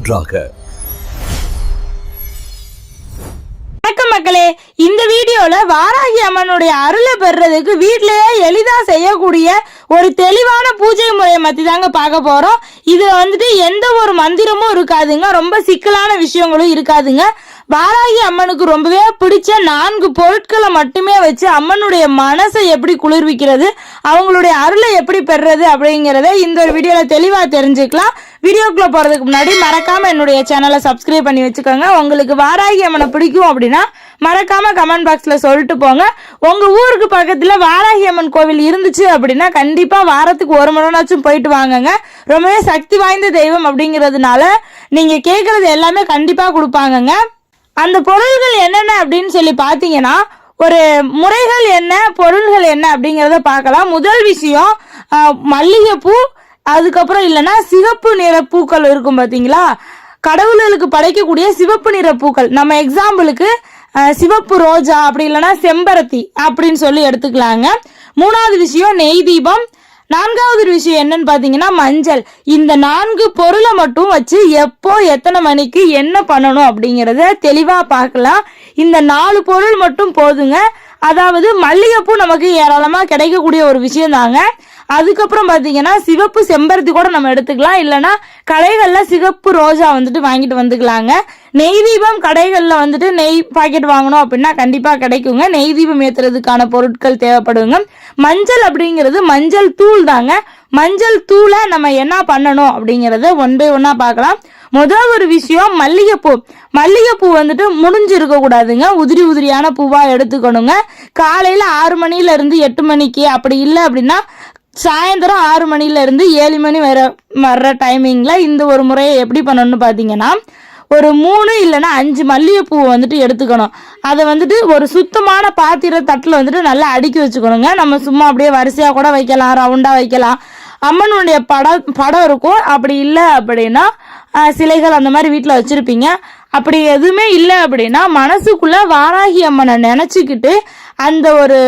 ஒன்றாக வணக்கம் மக்களே இந்த வீடியோல வாராகி அம்மனுடைய அருளை பெறுறதுக்கு வீட்லயே எளிதா செய்யக்கூடிய ஒரு தெளிவான பூஜை முறையை பத்தி தாங்க பார்க்க போறோம். இதுல வந்துட்டு எந்த ஒரு மந்திரமும் இருக்காதுங்க. ரொம்ப சிக்கலான விஷயங்களும் இருக்காதுங்க. வாராகி அம்மனுக்கு ரொம்பவே பிடிச்ச நான்கு பொருட்களை மட்டுமே வச்சு அம்மனுடைய மனசை எப்படி குளிர்விக்கிறது அவங்களுடைய அருளை எப்படி பெறுறது அப்படிங்கிறத இந்த ஒரு வீடியோவில் தெளிவாக தெரிஞ்சுக்கலாம். வீடியோக்குள்ளே போகிறதுக்கு முன்னாடி மறக்காமல் என்னுடைய சேனலை சப்ஸ்கிரைப் பண்ணி வச்சுக்கோங்க. உங்களுக்கு வாராகி அம்மனை பிடிக்கும் அப்படின்னா மறக்காமல் கமெண்ட் பாக்ஸில் சொல்லிட்டு போங்க. உங்கள் ஊருக்கு பக்கத்தில் வாராகி அம்மன் கோவில் இருந்துச்சு அப்படின்னா கண்டிப்பாக வாரத்துக்கு ஒரு முறைனாச்சும் போயிட்டு வாங்கங்க. ரொம்பவே சக்தி வாய்ந்த தெய்வம் அப்படிங்கிறதுனால நீங்கள் கேட்குறது எல்லாமே கண்டிப்பாக கொடுப்பாங்கங்க. அந்த பொருள்கள் என்னென்ன அப்படின்னு சொல்லி பார்த்தீங்கன்னா ஒரு முறைகள் என்ன பொருள்கள் என்ன அப்படிங்கிறத பார்க்கலாம். முதல் விஷயம் மல்லிகைப்பூ அதுக்கப்புறம் இல்லைன்னா சிவப்பு நிற பூக்கள் இருக்கும் பார்த்தீங்களா? கடவுள்களுக்கு படைக்கக்கூடிய சிவப்பு நிற பூக்கள். நம்ம எக்ஸாம்பிளுக்கு சிவப்பு ரோஜா அப்படி இல்லைன்னா செம்பருத்தி அப்படின்னு சொல்லி எடுத்துக்கலாங்க. மூணாவது விஷயம் நெய் தீபம். நான்காவது விஷயம் என்னன்னு பாத்தீங்கன்னா மஞ்சள். இந்த நான்கு பொருளை மட்டும் வச்சு எப்போ எத்தனை மணிக்கு என்ன பண்ணணும் அப்படிங்கிறத தெளிவா பார்க்கலாம். இந்த நாலு பொருள் மட்டும் போதுங்க. அதாவது மல்லிகைப்பூ நமக்கு ஏராளமா கிடைக்கக்கூடிய ஒரு விஷயம் தாங்க அதுக்கப்புறம் பார்த்தீங்கன்னா சிவப்பு செம்பருத்தி கூட நம்ம எடுத்துக்கலாம். இல்லைன்னா கடைகளில் சிவப்பு ரோஜா வந்துட்டு வாங்கிட்டு வந்துக்கலாங்க. நெய் தீபம் கடைகளில் வந்துட்டு நெய் பாக்கெட் வாங்கணும் அப்படின்னா கண்டிப்பாக கிடைக்குங்க. நெய் தீபம் ஏத்துறதுக்கான பொருட்கள் தேவைப்படுங்க. மஞ்சள் அப்படிங்கிறது மஞ்சள் தூள் தாங்க. மஞ்சள் தூளை நம்ம என்ன பண்ணணும் அப்படிங்கறத ஒன் பை ஒன்னா பார்க்கலாம். முதல் ஒரு விஷயம் மல்லிகைப்பூ. மல்லிகைப்பூ வந்துட்டு முடிஞ்சிருக்க கூடாதுங்க. உதிரி உதிரியான பூவா எடுத்துக்கணுங்க. காலையில ஆறு மணில இருந்து எட்டு மணிக்கு அப்படி இல்லை அப்படின்னா சாயந்தரம் ஆறு மணிலேருந்து ஏழு மணி வர வர்ற டைமிங்ல இந்த ஒரு முறையை எப்படி பண்ணணும்னு பார்த்தீங்கன்னா ஒரு மூணு இல்லைன்னா அஞ்சு மல்லிகைப்பூவை வந்துட்டு எடுத்துக்கணும். அதை வந்துட்டு ஒரு சுத்தமான பாத்திர தட்டில் வந்துட்டு நல்லா அடுக்கி வச்சுக்கணுங்க. நம்ம சும்மா அப்படியே வரிசையாக கூட வைக்கலாம் ரவுண்டாக வைக்கலாம். அம்மனுடைய படம் படம் இருக்கும். அப்படி இல்லை அப்படின்னா சிலைகள் அந்த மாதிரி வீட்டில் வச்சுருப்பீங்க. அப்படி எதுவுமே இல்லை அப்படின்னா மனசுக்குள்ளே வாராகி அம்மனை நினச்சிக்கிட்டு அந்த ஒரு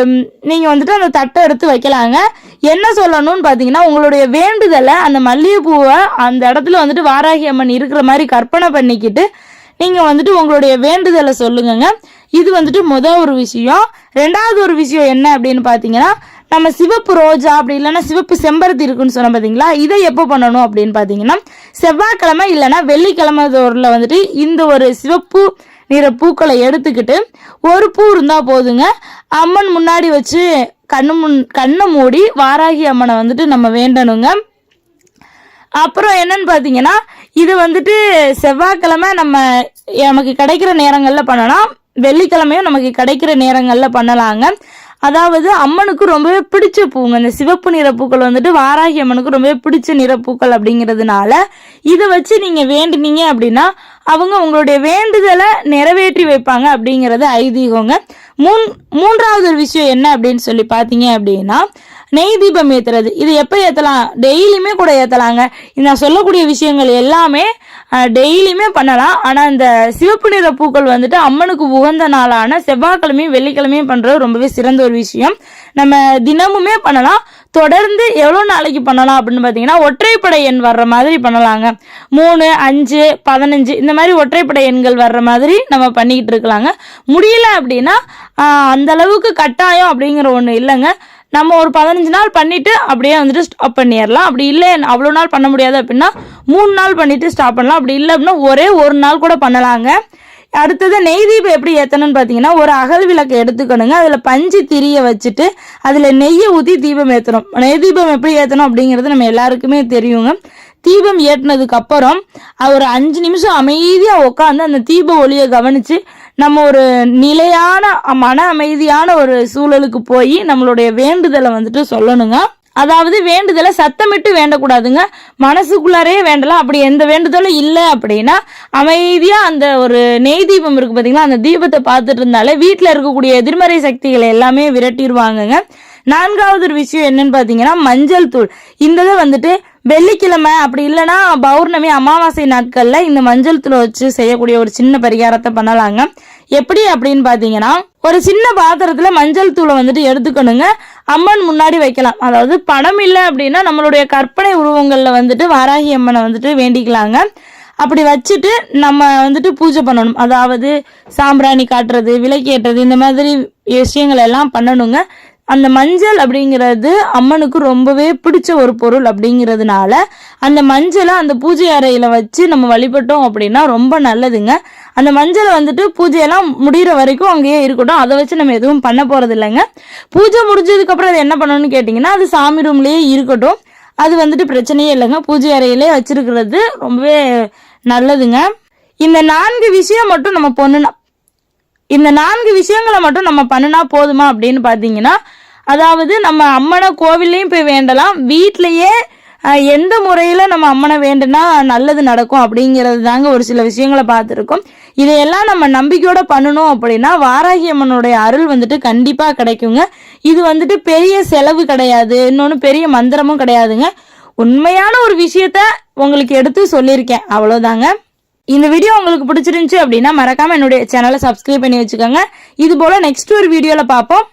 நீங்கள் வந்துட்டு அந்த தட்டை எடுத்து வைக்கலாங்க. என்ன சொல்லணும்னு பார்த்தீங்கன்னா உங்களுடைய வேண்டுதலை அந்த மல்லிகைப்பூவை அந்த இடத்துல வந்துட்டு வாராகி அம்மன் இருக்கிற மாதிரி கற்பனை பண்ணிக்கிட்டு நீங்கள் வந்துட்டு உங்களுடைய வேண்டுதலை சொல்லுங்கங்க. இது வந்துட்டு முத ஒரு விஷயம். ரெண்டாவது ஒரு விஷயம் என்ன அப்படின்னு பார்த்தீங்கன்னா நம்ம சிவப்பு ரோஜா அப்படி இல்லைன்னா சிவப்பு செம்பருத்தி இருக்குன்னு சொன்ன பார்த்தீங்களா இதை எப்போ பண்ணணும் அப்படின்னு பார்த்தீங்கன்னா செவ்வாய்க்கிழமை இல்லைன்னா வெள்ளிக்கிழமை தோறில் வந்துட்டு இந்த ஒரு சிவப்பு நிற பூக்களை எடுத்துக்கிட்டு ஒரு பூ இருந்தால் போதுங்க. அம்மன் முன்னாடி வச்சு கண்ணு முன் கண்ணை மூடி வாராகி அம்மனை வந்துட்டு நம்ம வேண்டணுங்க. அப்புறம் என்னன்னு பார்த்தீங்கன்னா இது வந்துட்டு செவ்வாய்க்கிழமை நம்ம நமக்கு கிடைக்கிற நேரங்களில் பண்ணலாம். வெள்ளிக்கிழமையும் நமக்கு கிடைக்கிற நேரங்களில் பண்ணலாங்க. அதாவது அம்மனுக்கு ரொம்பவே பிடிச்ச பூங்க இந்த சிவப்பு நிற பூக்கள் வந்துட்டு வாராகி அம்மனுக்கு ரொம்பவே பிடிச்ச நிறப்பூக்கள் அப்படிங்கிறதுனால இதை வச்சு நீங்கள் வேண்டினீங்க அப்படின்னா அவங்க உங்களுடைய வேண்டுதலை நிறைவேற்றி வைப்பாங்க அப்படிங்கிறது ஐதீகங்க. மூன் மூன்றாவது ஒரு விஷயம் என்ன அப்படின்னு சொல்லி பார்த்தீங்க அப்படின்னா நெய் தீபம் ஏத்துறது. இது எப்போ ஏற்றலாம் டெய்லியுமே கூட ஏற்றலாங்க நான் சொல்லக்கூடிய விஷயங்கள் எல்லாமே டெய்லியுமே பண்ணலாம். ஆனால் இந்த சிவப்பு நிற பூக்கள் வந்துட்டு அம்மனுக்கு உகந்த நாளான செவ்வாய்க்கிழமையும் வெள்ளிக்கிழமையும் பண்ணுறது ரொம்பவே சிறந்த ஒரு விஷயம். நம்ம தினமுமே பண்ணலாம். தொடர்ந்து எவ்வளோ நாளைக்கு பண்ணலாம் அப்படின்னு பார்த்தீங்கன்னா ஒற்றைப்படை எண் வர்ற மாதிரி பண்ணலாங்க. மூணு அஞ்சு பதினஞ்சு இந்த மாதிரி ஒற்றைப்படை எண்கள் வர்ற மாதிரி நம்ம பண்ணிக்கிட்டு இருக்கலாங்க. முடியல அப்படின்னா அந்தளவுக்கு அந்த அளவுக்கு கட்டாயம் அப்படிங்கிற ஒன்று இல்லைங்க. நம்ம ஒரு பதினஞ்சு நாள் பண்ணிட்டு அப்படியே வந்துட்டு ஸ்டாப் பண்ணிடலாம். அப்படி இல்லை அவ்வளோ நாள் பண்ண முடியாது அப்படின்னா மூணு நாள் பண்ணிட்டு ஸ்டாப் பண்ணலாம். அப்படி இல்லை அப்படின்னா ஒரே ஒரு நாள் கூட பண்ணலாங்க. அடுத்தது நெய் தீபம் எப்படி ஏற்றணும்னு பார்த்தீங்கன்னா ஒரு அகல் விளக்கை எடுத்துக்கணுங்க. அதில் பஞ்சு திரிய வச்சுட்டு அதில் நெய்யை ஊற்றி தீபம் ஏற்றணும் நெய் தீபம் எப்படி ஏற்றணும் அப்படிங்கிறது நம்ம எல்லாருக்குமே தெரியுங்க. தீபம் ஏற்றினதுக்கு அப்புறம் ஒரு அஞ்சு நிமிஷம் அமைதியாக உட்காந்து அந்த தீப ஒளியை கவனித்து நம்ம ஒரு நிலையான மன அமைதியான ஒரு சூழலுக்கு போய் நம்மளுடைய வேண்டுதலை வந்துட்டு சொல்லணுங்க. அதாவது வேண்டுதலை சத்தமிட்டு வேண்டக்கூடாதுங்க. மனசுக்குள்ளாரே வேண்டலாம். அப்படி எந்த வேண்டுதலும் இல்லை அப்படின்னா அமைதியாக அந்த ஒரு நெய் தீபம் இருக்குது பார்த்தீங்களா அந்த தீபத்தை பார்த்துட்டு இருந்தாலே வீட்டில் இருக்கக்கூடிய எதிர்மறை சக்திகளை எல்லாமே விரட்டிடுவாங்கங்க நான்காவது ஒரு விஷயம் என்னன்னு பார்த்தீங்கன்னா மஞ்சள் தூள். இந்த இதை வந்துட்டு வெள்ளிக்கிழமை அப்படி இல்லைன்னா பௌர்ணமி அமாவாசை நாட்களில் இந்த மஞ்சள் தூள் வச்சு செய்யக்கூடிய ஒரு சின்ன பரிகாரத்தை பண்ணலாங்க. எப்படி அப்படின்னு பார்த்தீங்கன்னா ஒரு சின்ன பாத்திரத்தில் மஞ்சள் தூளை வந்துட்டு எடுத்துக்கணுங்க. அம்மன் முன்னாடி வைக்கலாம். அதாவது படம் இல்லை அப்படின்னா நம்மளுடைய கற்பனை உருவங்களில் வந்துட்டு வாராகி அம்மனை வந்துட்டு வேண்டிக்கலாங்க. அப்படி வச்சுட்டு நம்ம வந்துட்டு பூஜை பண்ணணும். அதாவது சாம்பிராணி காட்டுறது விளக்கேற்றுறது இந்த மாதிரி விஷயங்கள் எல்லாம் பண்ணணுங்க. அந்த மஞ்சள் அப்படிங்கிறது அம்மனுக்கு ரொம்பவே பிடிச்ச ஒரு பொருள் அப்படிங்கிறதுனால அந்த மஞ்சளை அந்த பூஜை அறையில் வச்சு நம்ம வழிபட்டோம் அப்படின்னா ரொம்ப நல்லதுங்க. அந்த மஞ்சளை வந்துட்டு பூஜையெல்லாம் முடிகிற வரைக்கும் அங்கேயே இருக்கட்டும். அதை வச்சு நம்ம எதுவும் பண்ண போகிறது இல்லைங்க பூஜை முடிஞ்சதுக்கப்புறம் அதை அது என்ன பண்ணணும்னு கேட்டிங்கன்னா அது சாமி ரூம்லேயே இருக்கட்டும். அது வந்துட்டு பிரச்சனையே இல்லைங்க. பூஜை அறையிலே வச்சுருக்கிறது ரொம்பவே நல்லதுங்க. இந்த நான்கு விஷயம் மட்டும் நம்ம பொண்ணுனா இந்த நான்கு விஷயங்களை மட்டும் நம்ம பண்ணினா போதுமா அப்படின்னு பார்த்தீங்கன்னா அதாவது நம்ம அம்மனை கோவில்லையும் போய் வேண்டலாம். வீட்டிலையே எந்த முறையில் நம்ம அம்மனை வேண்டுனா நல்லது நடக்கும் அப்படிங்கிறது தாங்க ஒரு சில விஷயங்களை பார்த்துருக்கோம். இதையெல்லாம் நம்ம நம்பிக்கையோட பண்ணணும் அப்படின்னா வாராகி அம்மனுடைய அருள் வந்துட்டு கண்டிப்பாக கிடைக்குங்க. இது வந்துட்டு பெரிய செலவு கிடையாது. இன்னொன்று பெரிய மந்திரமும் கிடையாதுங்க. உண்மையான ஒரு விஷயத்த உங்களுக்கு எடுத்து சொல்லியிருக்கேன். அவ்வளோதாங்க இந்த வீடியோ உங்களுக்கு பிடிச்சிருந்துச்சு அப்படின்னா மறக்காம என்னுடைய சேனலை சப்ஸ்கிரைப் பண்ணி வச்சுக்கோங்க. இது போல நெக்ஸ்ட் ஒரு வீடியோல பார்ப்போம்.